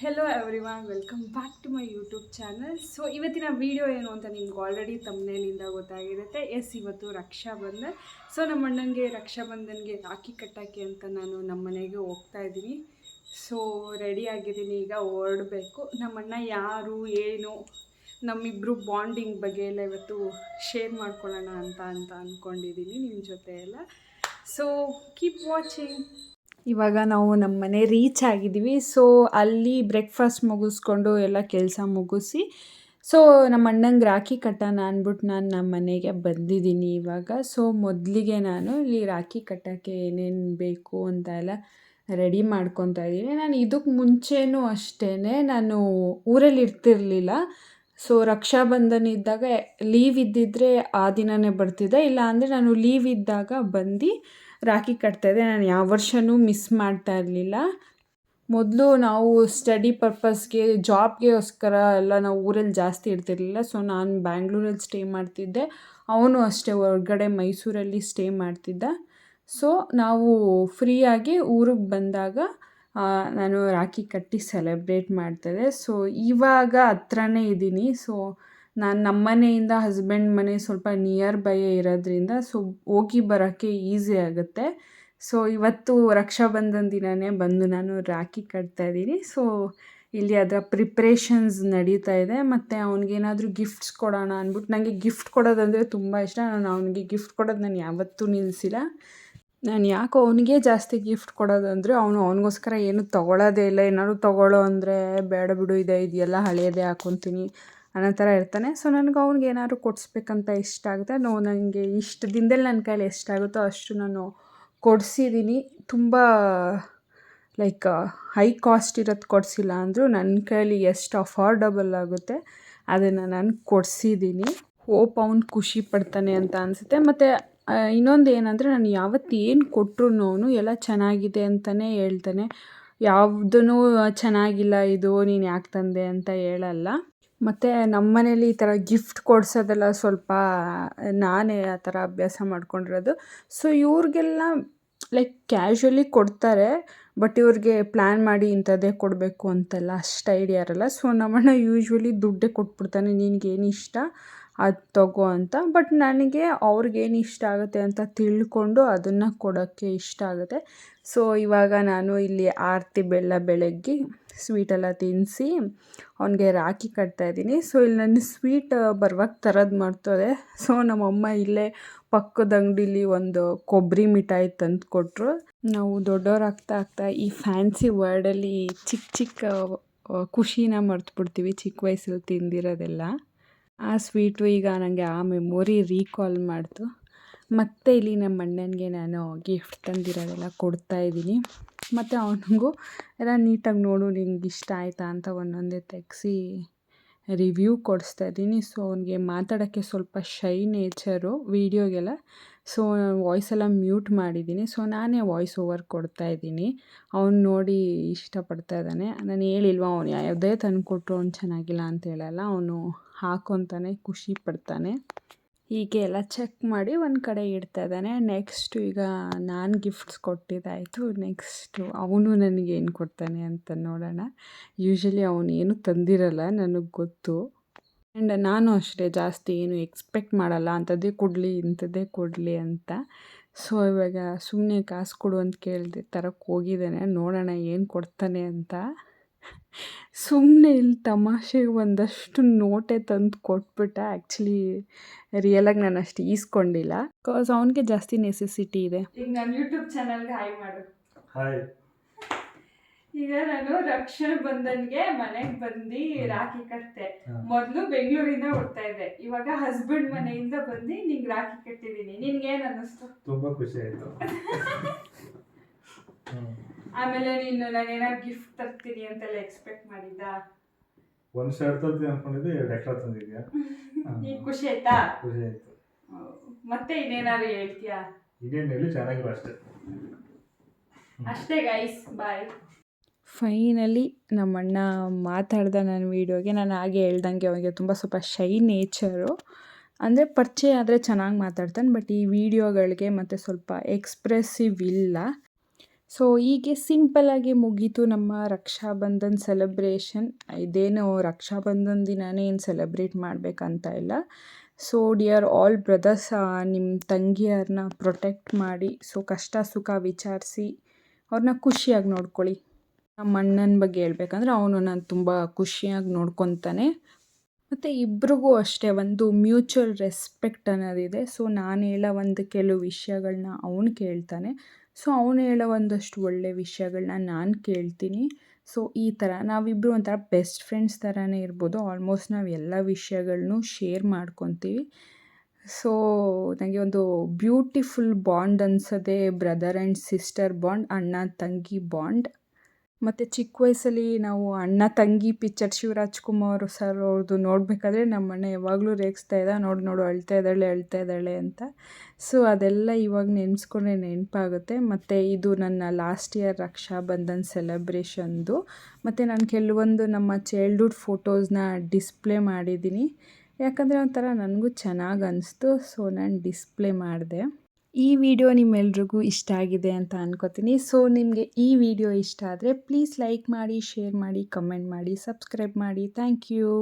Hello everyone welcome back to my YouTube channel so ಇವತ್ತಿನ video ಏನು ಅಂತ ನಿಮ್ಗೆ ಆಲ್ರೆಡಿ ತಮ್ಮನೇಲಿಂದ ಗೊತ್ತಾಗಿರುತ್ತೆ. ಎಸ್ ಇವತ್ತು ರಕ್ಷಾ ಬಂಧನ್ ಸೊ ನಮ್ಮ ಅಣ್ಣನಿಗೆ ರಕ್ಷಾ ರಾಖಿ ಕಟ್ಟೋಕ್ಕೆ ಅಂತ ನಾನು ನಮ್ಮ ಮನೆಗೆ ಹೋಗ್ತಾ ಇದ್ದೀನಿ. ಸೊ ರೆಡಿ ಆಗಿದ್ದೀನಿ, ಈಗ ಹೊರಡಬೇಕು ನಮ್ಮಣ್ಣ ಯಾರು, ಏನು ನಮ್ಮಿಬ್ಬರು ಬಾಂಡಿಂಗ್ ಬಗ್ಗೆ ಎಲ್ಲ ಇವತ್ತು ಶೇರ್ ಮಾಡ್ಕೊಳ್ಳೋಣ ಅಂತ ಅಂತ ಅಂದ್ಕೊಂಡಿದ್ದೀನಿ ನಿಮ್ಮ ಜೊತೆ ಎಲ್ಲ. ಸೊ ಕೀಪ್ ವಾಚಿಂಗ್ ಇವಾಗ ನಾವು ನಮ್ಮ ಮನೆ ರೀಚ್ ಆಗಿದ್ದೀವಿ. ಸೊ ಅಲ್ಲಿ ಬ್ರೇಕ್ಫಾಸ್ಟ್ ಮುಗಿಸ್ಕೊಂಡು ಎಲ್ಲ ಕೆಲಸ ಮುಗಿಸಿ ಸೊ ನಮ್ಮ ಅಣ್ಣಂಗೆ ರಾಖಿ ಕಟ್ಟೋಣ ಅಂದ್ಬಿಟ್ಟು ನಾನು ನಮ್ಮ ಮನೆಗೆ ಬಂದಿದ್ದೀನಿ ಇವಾಗ. ಸೊ ಮೊದಲಿಗೆ ನಾನು ಇಲ್ಲಿ ರಾಖಿ ಕಟ್ಟೋಕ್ಕೆ ಏನೇನು ಬೇಕು ಅಂತ ಎಲ್ಲ ರೆಡಿ ಮಾಡ್ಕೊತಾ ಇದ್ದೀನಿ. ನಾನು ಇದಕ್ಕೆ ಮುಂಚೆನೂ ಅಷ್ಟೇ ನಾನು ಊರಲ್ಲಿ ಇರ್ತಿರ್ಲಿಲ್ಲ. ಸೊ ರಕ್ಷಾಬಂಧನ ಇದ್ದಾಗ ಲೀವ್ ಇದ್ದಿದ್ದರೆ ಆ ದಿನವೇ ಬರ್ತಿದ್ದೆ. ಇಲ್ಲ ಅಂದರೆ ನಾನು ಲೀವ್ ಇದ್ದಾಗ ಬಂದು ರಾಖಿ ಕಟ್ತಾಯಿದ್ದೆ. ನಾನು ಯಾವ ವರ್ಷವೂ ಮಿಸ್ ಮಾಡ್ತಾ ಇರಲಿಲ್ಲ. ಮೊದಲು ನಾವು ಸ್ಟಡಿ ಪರ್ಪಸ್ಗೆ ಜಾಬ್ಗೋಸ್ಕರ ಎಲ್ಲ ನಾವು ಊರಲ್ಲಿ ಜಾಸ್ತಿ ಇರ್ತಿರ್ಲಿಲ್ಲ. ಸೊ, ನಾನು ಬ್ಯಾಂಗ್ಳೂರಲ್ಲಿ ಸ್ಟೇ ಮಾಡ್ತಿದ್ದೆ. ಅವನು ಅಷ್ಟೇ ಹೊರಗಡೆ ಮೈಸೂರಲ್ಲಿ ಸ್ಟೇ ಮಾಡ್ತಿದ್ದ. ಸೊ, ನಾವು ಫ್ರೀಯಾಗಿ ಊರಿಗೆ ಬಂದಾಗ ನಾನು ರಾಖಿ ಕಟ್ಟಿ ಸೆಲೆಬ್ರೇಟ್ ಮಾಡ್ತಿದ್ದೆ ಸೊ, ಇವಾಗ ಹತ್ರನೇ ಇದ್ದೀನಿ. ಸೊ ನಾನು ನಮ್ಮ ಮನೆಯಿಂದ ಹಸ್ಬೆಂಡ್ ಮನೆ ಸ್ವಲ್ಪ ನಿಯರ್ ಬೈ ಇರೋದ್ರಿಂದ ಸೊ ಹೋಗಿ ಬರೋಕ್ಕೆ ಈಸಿ ಆಗುತ್ತೆ. ಸೊ ಇವತ್ತು ರಕ್ಷಾಬಂಧನ ದಿನವೇ ಬಂದು ನಾನು ರಾಖಿ ಕಟ್ತಾಯಿದ್ದೀನಿ ಸೊ ಇಲ್ಲಿ ಅದರ ಪ್ರಿಪ್ರೇಷನ್ಸ್ ನಡೀತಾ ಇದೆ. ಮತ್ತು ಅವ್ನಿಗೇನಾದರೂ ಗಿಫ್ಟ್ಸ್ ಕೊಡೋಣ ಅಂದ್ಬಿಟ್ಟು ನನಗೆ ಗಿಫ್ಟ್ ಕೊಡೋದಂದರೆ ತುಂಬ ಇಷ್ಟ. ನಾನು ಅವನಿಗೆ ಗಿಫ್ಟ್ ಕೊಡೋದು ನಾನು ಯಾವತ್ತೂ ನಿಲ್ಲಿಸಿಲ್ಲ ನಾನು ಯಾಕೋ ಅವನಿಗೆ ಜಾಸ್ತಿ ಗಿಫ್ಟ್ ಕೊಡೋದಂದರೆ ಅವನು ಅವನಿಗೋಸ್ಕರ ಏನು ತೊಗೊಳೋದೇ ಇಲ್ಲ. ಏನಾದ್ರು ತೊಗೊಳ್ಳೋ ಅಂದರೆ ಬೇಡ ಬಿಡು, ಇದೆ ಇದೆಲ್ಲ ಹಳೆಯದೇ ಹಾಕ್ಕೊತೀನಿ ಅನ್ನೋ ಥರ ಇರ್ತಾನೆ. ಸೊ ನನಗೆ ಅವ್ನಿಗೆ ಏನಾದ್ರು ಕೊಡಿಸ್ಬೇಕಂತ ಇಷ್ಟ ಆಗುತ್ತೆ. ನೋ ನನಗೆ ಇಷ್ಟು, ದಿನದಲ್ಲಿ ನನ್ನ ಕೈಲಿ ಎಷ್ಟಾಗುತ್ತೋ ಅಷ್ಟು ನಾನು ಕೊಡಿಸಿದ್ದೀನಿ ತುಂಬ ಲೈಕ್ ಹೈ ಕಾಸ್ಟ್ ಇರೋದು ಕೊಡಿಸಿಲ್ಲ ಅಂದರೂ ನನ್ನ ಕೈಲಿ ಎಷ್ಟು ಅಫೋರ್ಡಬಲ್ ಆಗುತ್ತೆ ಅದನ್ನು ನಾನು ಕೊಡಿಸಿದ್ದೀನಿ ಹೋಪ್ ಅವ್ನು ಖುಷಿ ಪಡ್ತಾನೆ ಅಂತ ಅನಿಸುತ್ತೆ. ಮತ್ತು ಇನ್ನೊಂದು ಏನಂದರೆ ನಾನು ಯಾವತ್ತು ಏನು ಕೊಟ್ಟರು ಅವನು ಎಲ್ಲ ಚೆನ್ನಾಗಿದೆ ಅಂತಲೇ ಹೇಳ್ತಾನೆ. ಯಾವುದೂ ಚೆನ್ನಾಗಿಲ್ಲ ಇದು, ನೀನು ಯಾಕೆ ತಂದೆ? ಅಂತ ಹೇಳಲ್ಲ. ಮತ್ತು ನಮ್ಮ ಮನೇಲಿ ಈ ಥರ ಗಿಫ್ಟ್ ಕೊಡಿಸೋದೆಲ್ಲ ಸ್ವಲ್ಪ ನಾನೇ ಆ ಥರ ಅಭ್ಯಾಸ ಮಾಡ್ಕೊಂಡಿರೋದು. ಸೊ ಇವ್ರಿಗೆಲ್ಲ ಲೈಕ್ ಕ್ಯಾಶುವಲಿ ಕೊಡ್ತಾರೆ ಬಟ್ ಇವ್ರಿಗೆ ಪ್ಲ್ಯಾನ್ ಮಾಡಿ ಇಂಥದ್ದೇ ಕೊಡಬೇಕು ಅಂತೆಲ್ಲ ಅಷ್ಟು ಐಡಿಯಾ ಇರಲ್ಲ. ಸೊ ನಮ್ಮಣ್ಣ ಯೂಶ್ವಲಿ ದುಡ್ಡೇ ಕೊಟ್ಬಿಡ್ತಾನೆ ನಿನಗೇನು ಇಷ್ಟ? ಅದು ತಗೋ ಅಂತ. ಬಟ್ ನನಗೆ ಅವ್ರಿಗೇನು ಇಷ್ಟ ಆಗುತ್ತೆ ಅಂತ ತಿಳ್ಕೊಂಡು ಅದನ್ನು ಕೊಡೋಕ್ಕೆ ಇಷ್ಟ ಆಗುತ್ತೆ. ಸೊ ಇವಾಗ ನಾನು ಇಲ್ಲಿ ಆರತಿ ಬೆಲ್ಲ ಬೆಳಗ್ಗೆ ಸ್ವೀಟೆಲ್ಲ ತಿನ್ನಿಸಿ ಅವನಿಗೆ ರಾಖಿ ಕಟ್ತಾಯಿದ್ದೀನಿ ಸೊ ಇಲ್ಲಿ ನಾನು ಸ್ವೀಟ್ ಬರುವಾಗ ತರೋದು ಮಾಡ್ತದೆ. ಸೊ ನಮ್ಮಮ್ಮ ಇಲ್ಲೇ ಪಕ್ಕದ ಅಂಗಡೀಲಿ ಒಂದು ಕೊಬ್ಬರಿ ಮಿಠಾಯಿ ತಂದು ಕೊಟ್ಟರು ನಾವು ದೊಡ್ಡವರಾಗ್ತಾ ಆಗ್ತಾ ಈ ಫ್ಯಾನ್ಸಿ ವರ್ಡಲ್ಲಿ ಚಿಕ್ಕ ಚಿಕ್ಕ ಖುಷಿನ ಮರ್ತು ಚಿಕ್ಕ ವಯಸ್ಸಲ್ಲಿ ತಿಂದಿರೋದೆಲ್ಲ. ಆ ಸ್ವೀಟು ಈಗ ನನಗೆ ಆ ಮೆಮೊರಿ ರೀಕಾಲ್ ಮಾಡ್ತು. ಮತ್ತು ಇಲ್ಲಿ ನಮ್ಮ ಅಣ್ಣನಿಗೆ ನಾನು ಗಿಫ್ಟ್ ತಂದಿರೋದೆಲ್ಲ ಕೊಡ್ತಾಯಿದ್ದೀನಿ ಮತ್ತು ಅವನಿಗೂ ಎಲ್ಲ ನೀಟಾಗಿ ನೋಡು, ನಿಂಗೆ ಇಷ್ಟ ಆಯಿತಾ ಅಂತ ಒಂದೊಂದೇ ತೆಗೆಸಿ ರಿವ್ಯೂ ಕೊಡಿಸ್ತಾ ಇದ್ದೀನಿ. ಸೊ ಅವನಿಗೆ ಮಾತಾಡೋಕ್ಕೆ ಸ್ವಲ್ಪ ಶೈ ನೇಚರು ವೀಡಿಯೋಗೆಲ್ಲ ಸೊ ವಾಯ್ಸೆಲ್ಲ ಮ್ಯೂಟ್ ಮಾಡಿದ್ದೀನಿ. ಸೊ ನಾನೇ ವಾಯ್ಸ್ ಓವರ್ ಕೊಡ್ತಾ ಇದ್ದೀನಿ. ಅವ್ನು ನೋಡಿ ಇಷ್ಟಪಡ್ತಾ ಇದ್ದಾನೆ. ನಾನು ಹೇಳಿಲ್ವ, ಅವ್ನು ಯಾವುದೇ ತಂದು ಕೊಟ್ಟರು ಅವ್ನು ಚೆನ್ನಾಗಿಲ್ಲ ಅಂತ ಹೇಳಲ್ಲ. ಅವನು ಹಾಕೊತಾನೆ ಖುಷಿ ಪಡ್ತಾನೆ. ಹೀಗೆ ಎಲ್ಲ ಚೆಕ್ ಮಾಡಿ ಒಂದು ಕಡೆ ಇಡ್ತಾ ಇದ್ದಾನೆ. ನೆಕ್ಸ್ಟು ಈಗ ನಾನು ಗಿಫ್ಟ್ಸ್ ಕೊಟ್ಟಿದ್ದಾಯಿತು. ನೆಕ್ಸ್ಟು ಅವನು ನನಗೇನು ಕೊಡ್ತಾನೆ ಅಂತ ನೋಡೋಣ. ಯೂಶ್ವಲಿ ಅವನು ಏನು ತಂದಿರಲ್ಲ ನನಗೆ ಗೊತ್ತು. ಆ್ಯಂಡ್ ನಾನು ಅಷ್ಟೇ ಜಾಸ್ತಿ ಏನು ಎಕ್ಸ್ಪೆಕ್ಟ್ ಮಾಡಲ್ಲ. ಅಂಥದ್ದೇ ಕೊಡಲಿ, ಇಂಥದ್ದೇ ಕೊಡಲಿ ಅಂತ. ಸೊ ಇವಾಗ ಸುಮ್ಮನೆ ಕಾಸು ಕೊಡು ಅಂತ ಕೇಳಿದೆ ತರಕ್ಕೆ ಹೋಗಿದ್ದಾನೆ. ನೋಡೋಣ ಏನು ಕೊಡ್ತಾನೆ ಅಂತ. ಸುಮ್ಮನೆ ಇಲ್ಲಿ ತಮಾಷೆಗೆ ಒಂದಷ್ಟು ನೋಟೆ ತಂದು ಕೊಟ್ಬಿಟ್ಟ. ಆ್ಯಕ್ಚುಲಿ ರಿಯಲಾಗಿ ನಾನು ಅಷ್ಟು ಈಸ್ಕೊಂಡಿಲ್ಲ. ಬಿಕಾಸ್ ಅವನಿಗೆ ಜಾಸ್ತಿ ನೆಸೆಸಿಟಿ ಇದೆ. ಈಗ ನಾನು ಯೂಟ್ಯೂಬ್ ಚಾನಲ್ಗೆ ಹಾಯ್ ಮಾಡು. ಹಾಯ್ ಈಗ ನಾನು ರಕ್ಷಾ ಬಂಧನ್ಗೆ ಮನೆಗೆ ಬಂದು ರಾಖಿ ಕಟ್ತೆ. ಮೊದಲು ಬೆಂಗಳೂರಿಂದ ಹೊಡ್ತಾ ಇದ್ದೆ. ಇವಾಗ ಹಸ್ಬೆಂಡ್ ಮನೆಯಿಂದ ಬಂದು ನಿಂಗೆ ರಾಖಿ ಕಟ್ಟಿದ್ದೀನಿ ನಿನ್ಗೇನು ಏನ್ ಅನ್ನಿಸ್ತು? ತುಂಬ ಖುಷಿ ಆಯ್ತು. ಆಮೇಲೆ ನೀನು ನಾನೇನಾದ್ರು ಗಿಫ್ಟ್ ತರ್ತೀನಿ ಅಂತೆಲ್ಲ ಎಕ್ಸ್ಪೆಕ್ಟ್ ಮಾಡಿದ್ದ? ಒಂದು ಶರ್ಟ್ ತರ್ತೀನಿ ಅನ್ಕೊಂಡಿದ್ದೆ ಎರಡು ಎಕ್ಸ್ಟ್ರಾ ತಂದಿದ್ಯಾ? ಈಗ ಖುಷಿ ಆಯ್ತಾ? ಖುಷಿ ಆಯ್ತು. ಮತ್ತೆ ಇನ್ನೇನಾದ್ರು ಹೇಳ್ತೀಯಾ? ಇನ್ನೇನು ಹೇಳಿ ಚೆನ್ನಾಗಿರೋ ಅಷ್ಟೇ. ಅಷ್ಟೇ ಗೈಸ್ ಬಾಯ್ ಫೈನಲಿ ನಮ್ಮಣ್ಣ ಮಾತಾಡ್ದ ನನ್ನ ವೀಡಿಯೋಗೆ. ನಾನು ಹಾಗೆ ಹೇಳ್ದಂಗೆ ಅವನಿಗೆ ತುಂಬ ಸ್ವಲ್ಪ ಶೈ ನೇಚರು ಅಂದರೆ ಪರಿಚಯ ಆದರೆ ಚೆನ್ನಾಗಿ ಮಾತಾಡ್ತಾನೆ ಬಟ್ ಈ ವಿಡಿಯೋಗಳಿಗೆ ಮತ್ತು ಸ್ವಲ್ಪ ಎಕ್ಸ್ಪ್ರೆಸಿವ್ ಇಲ್ಲ. ಸೊ ಹೀಗೆ ಸಿಂಪಲ್ಲಾಗಿ ಮುಗೀತು ನಮ್ಮ ರಕ್ಷಾಬಂಧನ್ ಸೆಲೆಬ್ರೇಷನ್ ಇದೇನು ರಕ್ಷಾಬಂಧನ್ ದಿನವೇ ಏನು ಸೆಲೆಬ್ರೇಟ್ ಮಾಡಬೇಕಂತ ಇಲ್ಲ. ಸೊ ಡಿಯರ್ ಆಲ್ ಬ್ರದರ್ಸ್ ನಿಮ್ಮ ತಂಗಿಯರನ್ನ ಪ್ರೊಟೆಕ್ಟ್ ಮಾಡಿ ಸೊ ಕಷ್ಟ ಸುಖ ವಿಚಾರಿಸಿ ಅವ್ರನ್ನ ಖುಷಿಯಾಗಿ ನೋಡ್ಕೊಳ್ಳಿ. ನಮ್ಮ ಅಣ್ಣನ ಬಗ್ಗೆ ಹೇಳ್ಬೇಕಂದ್ರೆ ಅವನು ನಾನು ತುಂಬ ಖುಷಿಯಾಗಿ ನೋಡ್ಕೊತಾನೆ. ಮತ್ತು ಇಬ್ರಿಗೂ ಅಷ್ಟೇ ಒಂದು ಮ್ಯೂಚುವಲ್ ರೆಸ್ಪೆಕ್ಟ್ ಅನ್ನೋದಿದೆ. ಸೊ ನಾನು ಹೇಳೋ ಒಂದು ಕೆಲವು ವಿಷಯಗಳನ್ನ ಅವನು ಕೇಳ್ತಾನೆ. ಸೊ ಅವನು ಹೇಳೋ ಒಂದಷ್ಟು ಒಳ್ಳೆಯ ವಿಷಯಗಳನ್ನ ನಾನು ಕೇಳ್ತೀನಿ. ಸೊ ಈ ಥರ ನಾವಿಬ್ಬರು ಒಂಥರ ಬೆಸ್ಟ್ ಫ್ರೆಂಡ್ಸ್ ಥರನೇ ಇರ್ಬೋದು. ಆಲ್ಮೋಸ್ಟ್ ನಾವು ಎಲ್ಲ ವಿಷಯಗಳ್ನೂ ಶೇರ್ ಮಾಡ್ಕೊತೀವಿ. ಸೊ ನನಗೆ ಒಂದು ಬ್ಯೂಟಿಫುಲ್ ಬಾಂಡ್ ಅನ್ಸೋದೇ ಬ್ರದರ್ ಆ್ಯಂಡ್ ಸಿಸ್ಟರ್ ಬಾಂಡ್ ಅಣ್ಣ, ತಂಗಿ ಬಾಂಡ್ ಮತ್ತು ಚಿಕ್ಕ ವಯಸ್ಸಲ್ಲಿ ನಾವು ಅಣ್ಣ, ತಂಗಿ, ಪಿಚ್ಚರ್ ಶಿವರಾಜ್ಕುಮಾರ್ ಸರ್ ಅವ್ರದ್ದು ನೋಡಬೇಕಾದ್ರೆ ನಮ್ಮ ಅಣ್ಣ ಯಾವಾಗಲೂ ರೇಗಿಸ್ತಾ ಇದ್ದ, ನೋಡು ನೋಡು, ಅಳ್ತಾ ಇದ್ದಾಳೆ ಅಳ್ತಾ ಇದ್ದಾಳೆ ಅಂತ. ಸೊ ಅದೆಲ್ಲ ಇವಾಗ ನೆನೆಸ್ಕೊಂಡ್ರೆ ನೆನಪಾಗುತ್ತೆ. ಮತ್ತು ಇದು ನನ್ನ ಲಾಸ್ಟ್ ಇಯರ್ ರಕ್ಷಾ ಬಂಧನ್ ಸೆಲೆಬ್ರೇಷನ್ದು ಮತ್ತು ನಾನು ಕೆಲವೊಂದು ನಮ್ಮ ಚೈಲ್ಡ್ಹುಡ್ ಫೋಟೋಸ್ನ ಡಿಸ್ಪ್ಲೇ ಮಾಡಿದ್ದೀನಿ. ಯಾಕಂದರೆ ಒಂಥರ ನನಗೂ ಚೆನ್ನಾಗಿ ಅನಿಸ್ತು. ಸೊ ನಾನು ಡಿಸ್ಪ್ಲೇ ಮಾಡಿದೆ. ಈ ವಿಡಿಯೋ ನಿಮ್ಮೆಲ್ರಿಗೂ ಇಷ್ಟ ಆಗಿದೆ ಅಂತ ಅನ್ಕೋತೀನಿ. ಸೊ ನಿಮಗೆ ಈ ವಿಡಿಯೋ ಇಷ್ಟ ಆದರೆ ಪ್ಲೀಸ್ ಲೈಕ್ ಮಾಡಿ ಶೇರ್ ಮಾಡಿ ಕಮೆಂಟ್ ಮಾಡಿ ಸಬ್ಸ್ಕ್ರೈಬ್ ಮಾಡಿ. Thank you